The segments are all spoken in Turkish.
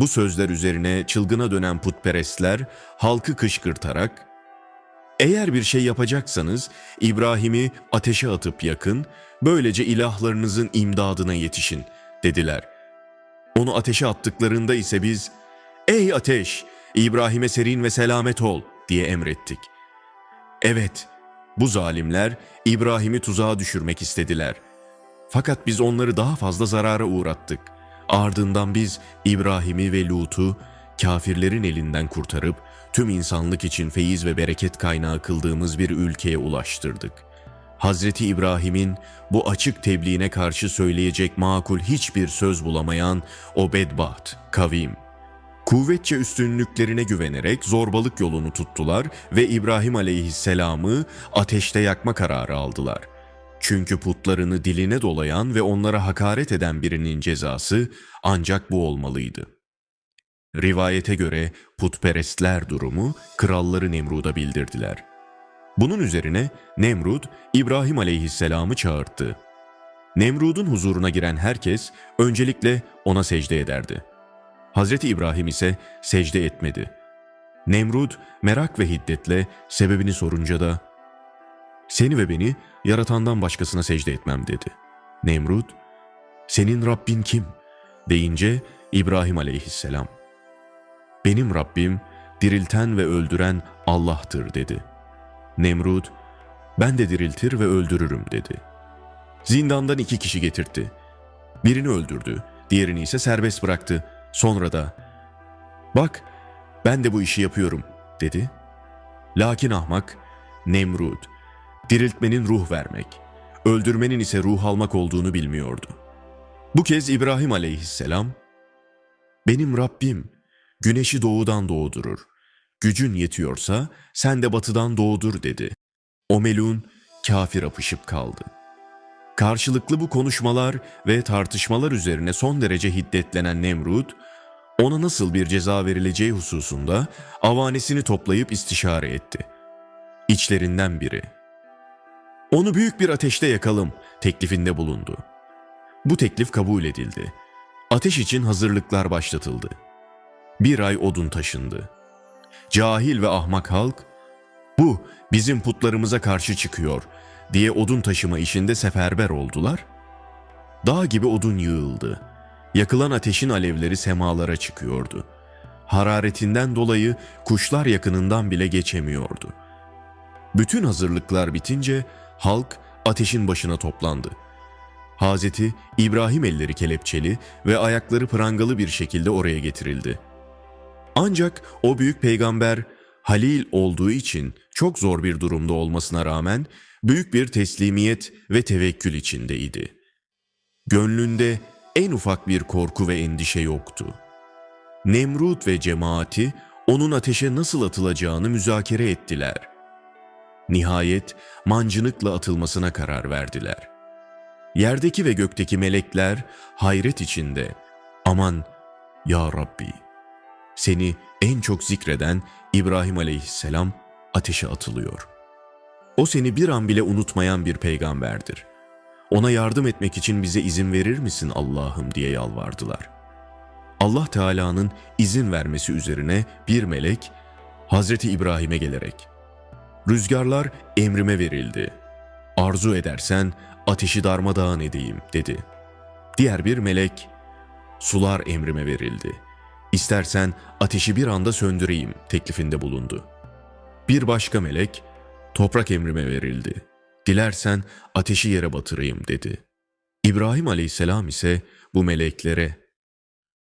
Bu sözler üzerine çılgına dönen putperestler halkı kışkırtarak eğer bir şey yapacaksanız İbrahim'i ateşe atıp yakın, böylece ilahlarınızın imdadına yetişin dediler. Onu ateşe attıklarında ise biz ey ateş İbrahim'e serin ve selamet ol diye emrettik. Evet bu zalimler İbrahim'i tuzağa düşürmek istediler. Fakat biz onları daha fazla zarara uğrattık. Ardından biz İbrahim'i ve Lut'u kafirlerin elinden kurtarıp tüm insanlık için feyiz ve bereket kaynağı kıldığımız bir ülkeye ulaştırdık. Hazreti İbrahim'in bu açık tebliğine karşı söyleyecek makul hiçbir söz bulamayan o bedbaht kavim. Kuvvetçe üstünlüklerine güvenerek zorbalık yolunu tuttular ve İbrahim aleyhisselamı ateşte yakma kararı aldılar. Çünkü putlarını diline dolayan ve onlara hakaret eden birinin cezası ancak bu olmalıydı. Rivayete göre putperestler durumu kralları Nemrud'a bildirdiler. Bunun üzerine Nemrud İbrahim aleyhisselamı çağırttı. Nemrud'un huzuruna giren herkes öncelikle ona secde ederdi. Hazreti İbrahim ise secde etmedi. Nemrud merak ve hiddetle sebebini sorunca da seni ve beni yaratandan başkasına secde etmem dedi. Nemrud, senin Rabbin kim? deyince İbrahim aleyhisselam, benim Rabbim dirilten ve öldüren Allah'tır dedi. Nemrud, ben de diriltir ve öldürürüm dedi. Zindandan iki kişi getirtti. Birini öldürdü, diğerini ise serbest bıraktı. Sonra da, bak ben de bu işi yapıyorum dedi. Lakin ahmak, Nemrud, diriltmenin ruh vermek, öldürmenin ise ruh almak olduğunu bilmiyordu. Bu kez İbrahim aleyhisselam, benim Rabbim güneşi doğudan doğdurur. Gücün yetiyorsa sen de batıdan doğdur dedi. O melun kafir apışıp kaldı. Karşılıklı bu konuşmalar ve tartışmalar üzerine son derece hiddetlenen Nemrut, ona nasıl bir ceza verileceği hususunda avanesini toplayıp istişare etti. İçlerinden biri, onu büyük bir ateşte yakalım teklifinde bulundu. Bu teklif kabul edildi. Ateş için hazırlıklar başlatıldı. Bir ay odun taşındı. Cahil ve ahmak halk, bu bizim putlarımıza karşı çıkıyor diye odun taşıma işinde seferber oldular. Dağ gibi odun yığıldı. Yakılan ateşin alevleri semalara çıkıyordu. Hararetinden dolayı kuşlar yakınından bile geçemiyordu. Bütün hazırlıklar bitince halk ateşin başına toplandı. Hazreti İbrahim elleri kelepçeli ve ayakları prangalı bir şekilde oraya getirildi. Ancak o büyük peygamber Halil olduğu için çok zor bir durumda olmasına rağmen büyük bir teslimiyet ve tevekkül içindeydi. Gönlünde en ufak bir korku ve endişe yoktu. Nemrut ve cemaati onun ateşe nasıl atılacağını müzakere ettiler. Nihayet mancınıkla atılmasına karar verdiler. Yerdeki ve gökteki melekler hayret içinde aman ya Rabbi seni en çok zikreden İbrahim aleyhisselam ateşe atılıyor. O seni bir an bile unutmayan bir peygamberdir. Ona yardım etmek için bize izin verir misin Allah'ım diye yalvardılar. Allah Teala'nın izin vermesi üzerine bir melek Hazreti İbrahim'e gelerek Rüzgarlar emrime verildi. Arzu edersen ateşi darmadağın edeyim dedi. Diğer bir melek sular emrime verildi. İstersen ateşi bir anda söndüreyim teklifinde bulundu. Bir başka melek toprak emrime verildi. Dilersen ateşi yere batırayım dedi. İbrahim aleyhisselam ise bu meleklere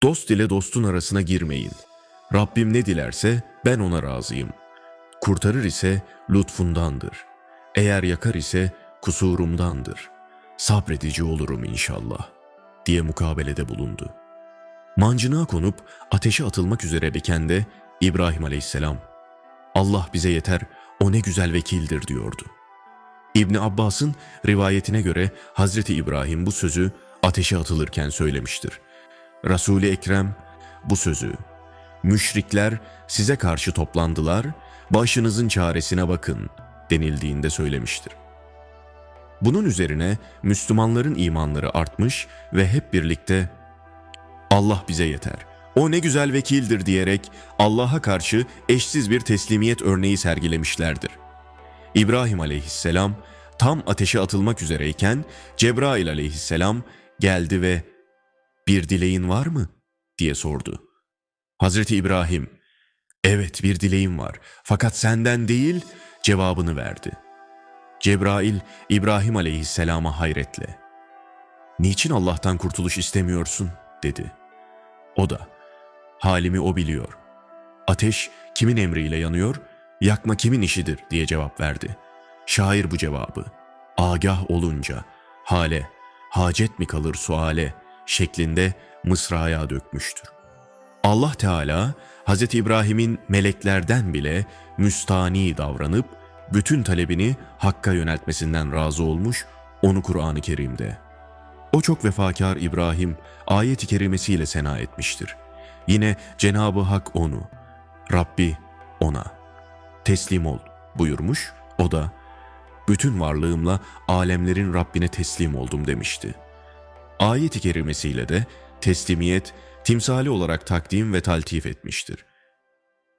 dost ile dostun arasına girmeyin. Rabbim ne dilerse ben ona razıyım. Kurtarır ise lütfundandır. Eğer yakar ise kusurumdandır. Sabredici olurum inşallah diye mukabelede bulundu. Mancınığa konup ateşe atılmak üzereyken de İbrahim aleyhisselam Allah bize yeter o ne güzel vekildir diyordu. İbni Abbas'ın rivayetine göre Hazreti İbrahim bu sözü ateşe atılırken söylemiştir. Resul-i Ekrem bu sözü müşrikler size karşı toplandılar, başınızın çaresine bakın denildiğinde söylemiştir. Bunun üzerine Müslümanların imanları artmış ve hep birlikte Allah bize yeter, O ne güzel vekildir diyerek Allah'a karşı eşsiz bir teslimiyet örneği sergilemişlerdir. İbrahim aleyhisselam tam ateşe atılmak üzereyken Cebrail aleyhisselam geldi ve bir dileğin var mı diye sordu. Hazreti İbrahim evet bir dileğim var fakat senden değil cevabını verdi. Cebrail İbrahim aleyhisselama hayretle niçin Allah'tan kurtuluş istemiyorsun dedi. O da halimi o biliyor. Ateş kimin emriyle yanıyor, yakma kimin işidir diye cevap verdi. Şair bu cevabı agah olunca hale, hacet mi kalır suale şeklinde mısraya dökmüştür. Allah Teala Hz. İbrahim'in meleklerden bile müstani davranıp bütün talebini Hakk'a yöneltmesinden razı olmuş onu Kur'an-ı Kerim'de. O çok vefakar İbrahim ayet-i kerimesiyle sena etmiştir. Yine Cenab-ı Hak onu, Rabbi ona, teslim ol buyurmuş, o da bütün varlığımla alemlerin Rabbine teslim oldum demişti. Ayet-i kerimesiyle de teslimiyet timsali olarak takdim ve taltif etmiştir.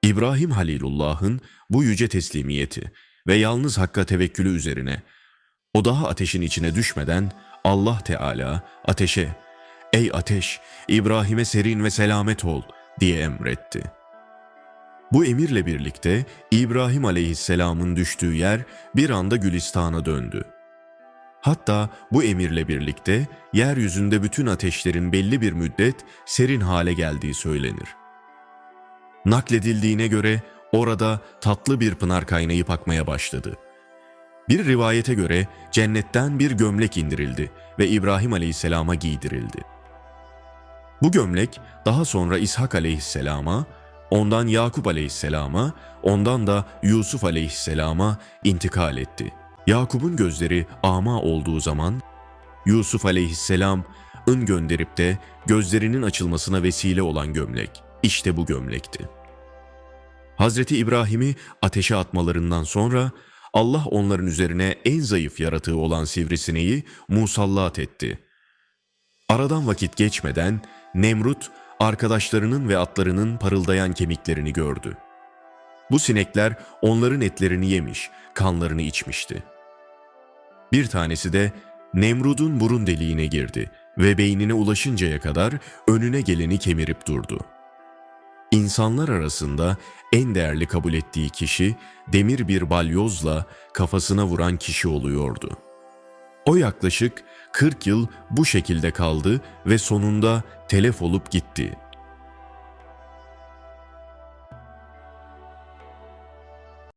İbrahim Halilullah'ın bu yüce teslimiyeti ve yalnız Hakk'a tevekkülü üzerine o daha ateşin içine düşmeden Allah Teala ateşe ''Ey ateş, İbrahim'e serin ve selamet ol.'' diye emretti. Bu emirle birlikte İbrahim aleyhisselamın düştüğü yer bir anda Gülistan'a döndü. Hatta bu emirle birlikte yeryüzünde bütün ateşlerin belli bir müddet serin hale geldiği söylenir. Nakledildiğine göre orada tatlı bir pınar kaynayıp akmaya başladı. Bir rivayete göre cennetten bir gömlek indirildi ve İbrahim aleyhisselama giydirildi. Bu gömlek daha sonra İshak aleyhisselama, ondan Yakup aleyhisselama, ondan da Yusuf aleyhisselama intikal etti. Yakup'un gözleri ama olduğu zaman Yusuf aleyhisselam ın gönderip de gözlerinin açılmasına vesile olan gömlek işte bu gömlekti. Hazreti İbrahim'i ateşe atmalarından sonra Allah onların üzerine en zayıf yaratığı olan sivrisineği musallat etti. Aradan vakit geçmeden Nemrut arkadaşlarının ve atlarının parıldayan kemiklerini gördü. Bu sinekler onların etlerini yemiş, kanlarını içmişti. Bir tanesi de Nemrud'un burun deliğine girdi ve beynine ulaşıncaya kadar önüne geleni kemirip durdu. İnsanlar arasında en değerli kabul ettiği kişi demir bir balyozla kafasına vuran kişi oluyordu. O yaklaşık 40 yıl bu şekilde kaldı ve sonunda telef olup gitti.''